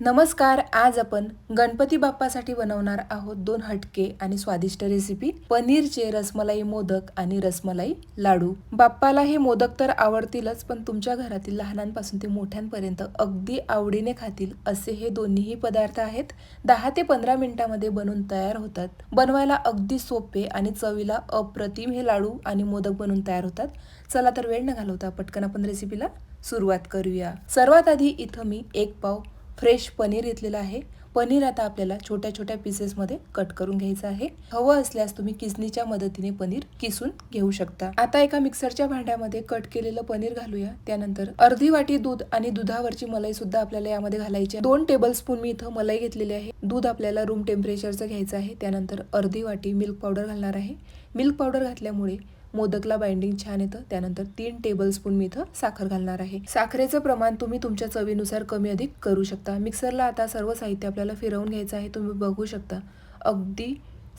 नमस्कार आज आपण गणपती बाप्पासाठी बनवणार आहोत दोन हटके आणि स्वादिष्ट रेसिपी पनीरचे रसमलाई मोदक आणि रसमलाई लाडू. बाप्पाला हे मोदक तर आवडतीलच पण तुमच्या घरातील लहानांपासून ते मोठ्यांपर्यंत अगदी आवडीने खातील असे हे दोन्हीही पदार्थ आहेत. दहा ते पंधरा मिनिटांमध्ये बनून तयार होतात. बनवायला अगदी सोपे आणि चवीला अप्रतिम हे लाडू आणि मोदक बनून तयार होतात. चला तर वेळ न घालवता पटकन आपण रेसिपीला सुरुवात करूया. सर्वात आधी इथं मी एक पाव फ्रेश पनीर घेतलेलं आहे. पनीर आता आपल्याला छोट्या छोट्या पीसेसमध्ये कट करून घ्यायचं आहे. हवं असल्यास तुम्ही किसनीच्या मदतीने पनीर किसून घेऊ शकता. आता एका मिक्सरच्या भांड्यामध्ये कट केलेलं पनीर घालूया. त्यानंतर अर्धी वाटी दूध आणि दुधावरची मलाई सुद्धा आपल्याला यामध्ये घालायची आहे. दोन टेबल स्पून मी इथं मलाई घेतलेली आहे. दूध आपल्याला रूम टेम्परेचरचं घ्यायचं आहे. त्यानंतर अर्धी वाटी मिल्क पावडर घालणार आहे. मिल्क पावडर घातल्यामुळे मोदकला बाइंडिंग छान येतं. त्यानंतर तीन टेबलस्पून मी इथं साखर घालणार आहे. साखरेचं प्रमाण तुम्ही तुमच्या चवीनुसार कमी अधिक करू शकता. मिक्सरला आता सर्व साहित्य आपल्याला फिरवून घ्यायचं आहे. तुम्ही बघू शकता. अगदी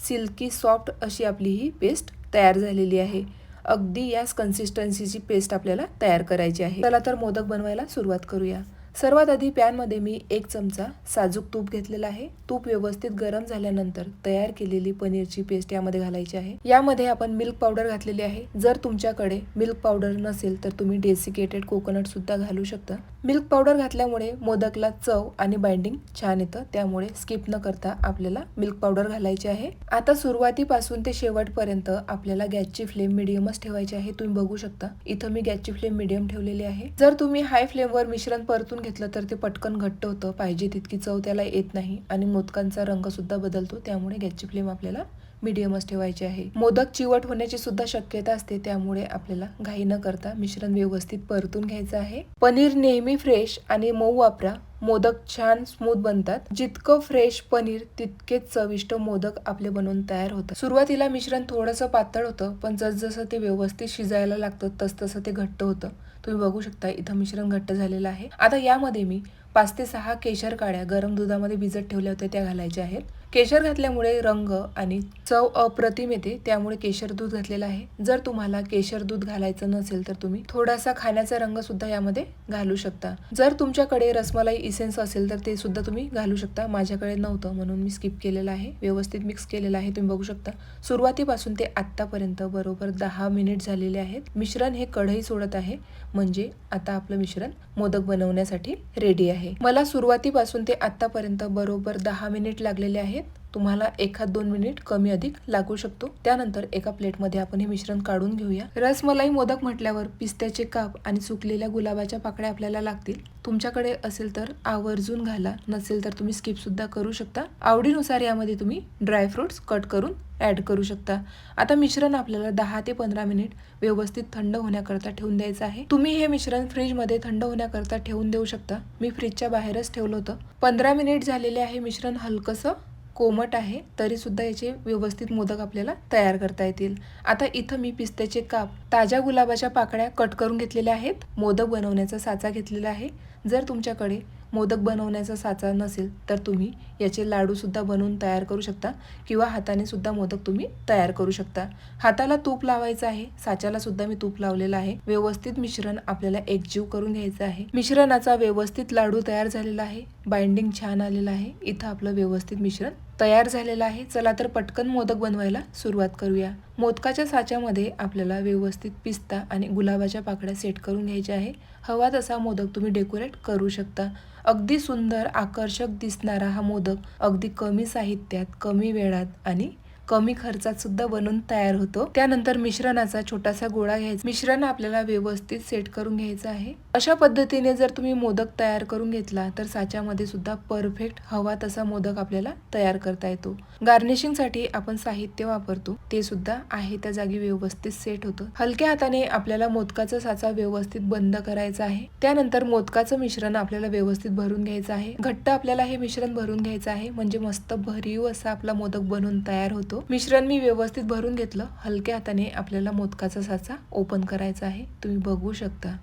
सिल्की सॉफ्ट अशी आपली ही पेस्ट तयार झालेली आहे. अगदी याच कन्सिस्टन्सीची पेस्ट आपल्याला तयार करायची आहे. चला तर मोदक बनवायला सुरुवात करूया. सर्वात आधी पॅनमध्ये मी एक चमचा साजूक तूप घेतलेला आहे. तूप व्यवस्थित गरम झाल्यानंतर तयार केलेली पनीरची पेस्ट यामध्ये घालायची आहे. यामध्ये आपण मिल्क पावडर घातलेली आहे. जर तुमच्याकडे मिल्क पावडर नसेल तर तुम्ही डेसिकेटेड कोकोनट सुद्धा घालू शकता. मिल्क पावडर घातल्यामुळे मोदकला चव आणि बाइंडिंग छान येतं. त्यामुळे स्किप न करता आपल्याला मिल्क पावडर घालायची आहे. आता सुरुवातीपासून ते शेवटपर्यंत आपल्याला गॅसची फ्लेम मिडियमच ठेवायची आहे. तुम्ही बघू शकता. इथं मी गॅसची फ्लेम मिडियम ठेवलेली आहे. जर तुम्ही हाय फ्लेमवर मिश्रण परतून घेतलं तर ते पटकन घट्ट होतं. पाहिजे तितकी चव त्याला येत नाही आणि मोदकांचा रंगसुद्धा बदलतो. त्यामुळे गॅसची फ्लेम आपल्याला मिडियमच ठेवायचे आहे. मोदक चिवट होण्याची सुद्धा शक्यता असते त्यामुळे आपल्याला घाई न करता मिश्रण व्यवस्थित परतून घ्यायचं आहे. पनीर नेहमी फ्रेश आणि मऊ वापरा. मोदक छान स्मूथ बनतात. जितकं फ्रेश पनीर तितकेच चविष्ट मोदक आपले बनवून तयार होतात. सुरुवातीला मिश्रण थोडंसं पातळ होतं पण जसजसं ते व्यवस्थित शिजायला लागतं तसतसं ते घट्ट होतं. तुम्ही बघू शकता इथं मिश्रण घट्ट झालेलं आहे. आता यामध्ये मी पाच ते सहा केशर काड्या गरम दुधामध्ये भिजत ठेवल्या होत्या त्या घालायच्या आहेत. केशर घातल्यामुळे रंग आणि चव अप्रतिम येते त्यामुळे केशर दूध घातलेलं आहे. जर तुम्हाला केशर दूध घालायचं नसेल तर तुम्ही थोडासा खाण्याचा रंग सुद्धा यामध्ये घालू शकता. जर तुमच्याकडे रसमलाई इसेन्स असेल तर ते सुद्धा तुम्ही घालू शकता. माझ्याकडे नव्हतं म्हणून मी स्किप केलेलं आहे. व्यवस्थित मिक्स केलेलं आहे तुम्ही बघू शकता. सुरुवातीपासून ते आत्तापर्यंत बरोबर दहा मिनिट झालेले आहेत. मिश्रण हे कढई सोडत आहे. म्हणजे आता आपलं मिश्रण मोदक बनवण्यासाठी रेडी आहे. मला सुरुवातीपासून ते आतापर्यंत बरोबर दहा मिनिट लागलेले आहेत. तुम्हाला एखाद दोन मिनिट कमी अधिक लागू शकतो. त्यानंतर एका प्लेटमध्ये आपण हे मिश्रण काढून घेऊया. रसमलाई मोदक म्हटल्यावर पिस्त्याचे काप आणि सुकलेल्या गुलाबाच्या पाकळ्या आपल्याला लागतील. तुमच्याकडे असेल तर आवर्जून घाला. नसेल तर तुम्ही स्किप सुद्धा करू शकता. आवडीनुसार यामध्ये तुम्ही ड्रायफ्रुट्स कट करून ॲड करू शकता. आता मिश्रण आपल्याला दहा ते पंधरा मिनिट व्यवस्थित थंड होण्याकरता ठेवून द्यायचं आहे. तुम्ही हे मिश्रण फ्रीजमध्ये थंड होण्याकरता ठेवून देऊ शकता. मी फ्रीजच्या बाहेरच ठेवलं होतं. पंधरा मिनिट झालेले आहे मिश्रण हलकंसं कोमट आहे तरी सुद्धा याचे व्यवस्थित मोदक आपल्याला तयार करता येतील. आता इथं मी पिस्त्याचे काप ताज्या गुलाबाच्या पाकळ्या कट करून घेतलेल्या आहेत. मोदक बनवण्याचा साचा घेतलेला आहे. जर तुमच्याकडे मोदक बनवण्याचा साचा नसेल तर तुम्ही याचे लाडूसुद्धा बनवून तयार करू शकता किंवा हाताने सुद्धा मोदक तुम्ही तयार करू शकता. हाताला तूप लावायचं आहे साच्याला सुद्धा मी तूप लावलेलं आहे. व्यवस्थित मिश्रण आपल्याला एकजीव करून घ्यायचं आहे. मिश्रणाचा व्यवस्थित लाडू तयार झालेला आहे. बाइंडिंग छान आलेलं आहे. इथं आपलं व्यवस्थित मिश्रण तयार झालेला आहे. चला तर पटकन मोदक बनवायला सुरुवात करूया. मोदकाच्या साच्यामध्ये आपल्याला व्यवस्थित पिस्ता आणि गुलाबाच्या पाकळ्या सेट करून घ्यायच्या आहे. हवा तसा मोदक तुम्ही डेकोरेट करू शकता. अगदी सुंदर आकर्षक दिसणारा हा मोदक अगदी कमी साहित्यात कमी वेळात आणि कमी खर्चात सुद्धा बनून तयार होतो. त्यानंतर मिश्रणाचा छोटासा गोळा घ्यायचा. मिश्रण आपल्याला व्यवस्थित सेट करून घ्यायचं आहे. अशा पद्धतीने जर तुम्ही मोदक तयार करून घेतला तर साच्यामध्ये सुद्धा परफेक्ट हवा तसा मोदक आपल्याला तयार करता येतो. गार्निशिंगसाठी आपण साहित्य वापरतो. ते सुद्धा आहे त्या जागी व्यवस्थित सेट होतं. हलक्या हाताने आपल्याला मोदकाचा साचा व्यवस्थित बंद करायचा आहे. त्यानंतर मोदकाचं मिश्रण आपल्याला व्यवस्थित भरून घ्यायचं आहे. घट्ट आपल्याला हे मिश्रण भरून घ्यायचं आहे. म्हणजे मस्त भरीव असा आपला मोदक बनवून तयार होतो. मिश्रण मी व्यवस्थित भरून घेतलं. हलक्या हाताने आपल्याला मोदकाचा साचा ओपन करायचा आहे. तुम्ही बघू शकता.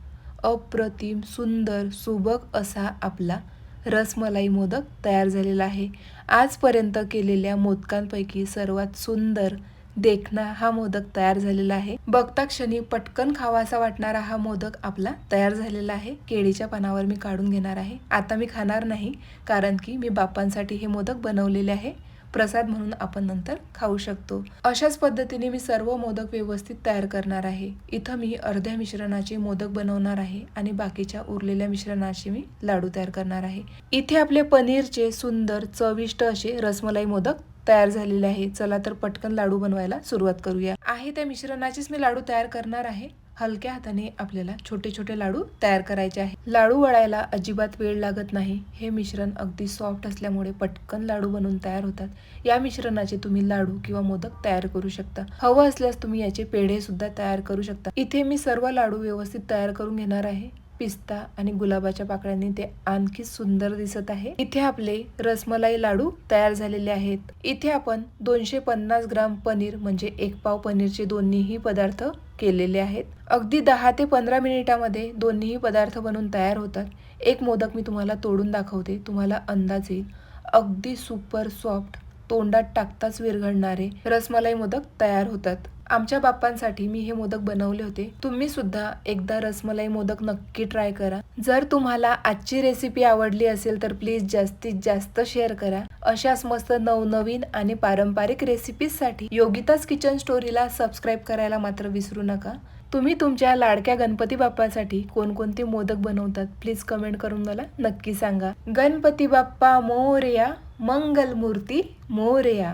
अप्रतिम सुंदर सुबक असा आपला रसमलाई मोदक तयार झालेला आहे. आजपर्यंत केलेल्या मोदकांपैकी सर्वात सुंदर देखना हा मोदक तयार झालेला आहे. बघता क्षणी पटकन खावासा वाटणारा हा मोदक आपला तयार झालेला आहे. केळीच्या पानावर मी काढून घेणार आहे. आता मी खाणार नाही कारण की मी बापांसाठी हे मोदक बनवलेले आहे. प्रसाद म्हणून आपण नंतर खाऊ शकतो. अशाच पद्धतीने मी सर्व मोदक व्यवस्थित तयार करणार आहे. इथं मी अर्ध्या मिश्रणाचे मोदक बनवणार आहे आणि बाकीच्या उरलेल्या मिश्रणाचे मी लाडू तयार करणार आहे. इथे आपले पनीरचे सुंदर चविष्ट असे रसमलाई मोदक तयार झालेले आहे. चला तर पटकन लाडू बनवायला सुरुवात करूया. आहे त्या मिश्रणाचेच मी लाडू तयार करणार आहे. हलक्या हाताने आपल्याला छोटे छोटे लाडू तयार करायचे आहे लाडू वळायला अजिबात वेळ लागत नाही. हे मिश्रण अगदी सॉफ्ट असल्यामुळे पटकन लाडू बनवून तयार होतात. या मिश्रणाचे तुम्ही लाडू किंवा मोदक तयार करू शकता. हवं असल्यास तुम्ही याचे पेढे सुद्धा तयार करू शकता. इथे मी सर्व लाडू व्यवस्थित तयार करून घेणार आहे. पिस्ता आणि गुलाबाच्या पाकळ्यांनी ते आणखी सुंदर दिसत आहे. इथे आपले रसमलाई लाडू तयार झालेले आहेत. इथे आपण दोनशे पन्नास ग्राम पनीर म्हणजे एक पाव पनीरचे दोन्हीही पदार्थ केलेले आहेत. अगदी दहा ते पंधरा मिनिटामध्ये दोन्हीही पदार्थ बनवून तयार होतात. एक मोदक मी तुम्हाला तोडून दाखवते. तुम्हाला अंदाज येईल. अगदी सुपर सॉफ्ट तोंडात टाकताच विरघळणारे रसमलाई मोदक तयार होतात. आमच्या बाप्पांसाठी मी हे मोदक बनवले होते. तुम्ही सुद्धा एकदा रसमलाई मोदक नक्की ट्राय करा. जर तुम्हाला आजची रेसिपी आवडली असेल तर प्लीज जास्तीत जास्त शेअर करा. अशाच मस्त नवनवीन आणि पारंपरिक रेसिपीजसाठी योगिताज किचन स्टोरीला सबस्क्राईब करायला मात्र विसरू नका. तुम्ही तुमच्या लाडक्या गणपती बाप्पासाठी कोणकोणते मोदक बनवतात प्लीज कमेंट करून मला नक्की सांगा. गणपती बाप्पा मोरया मंगलमूर्ती मोरया.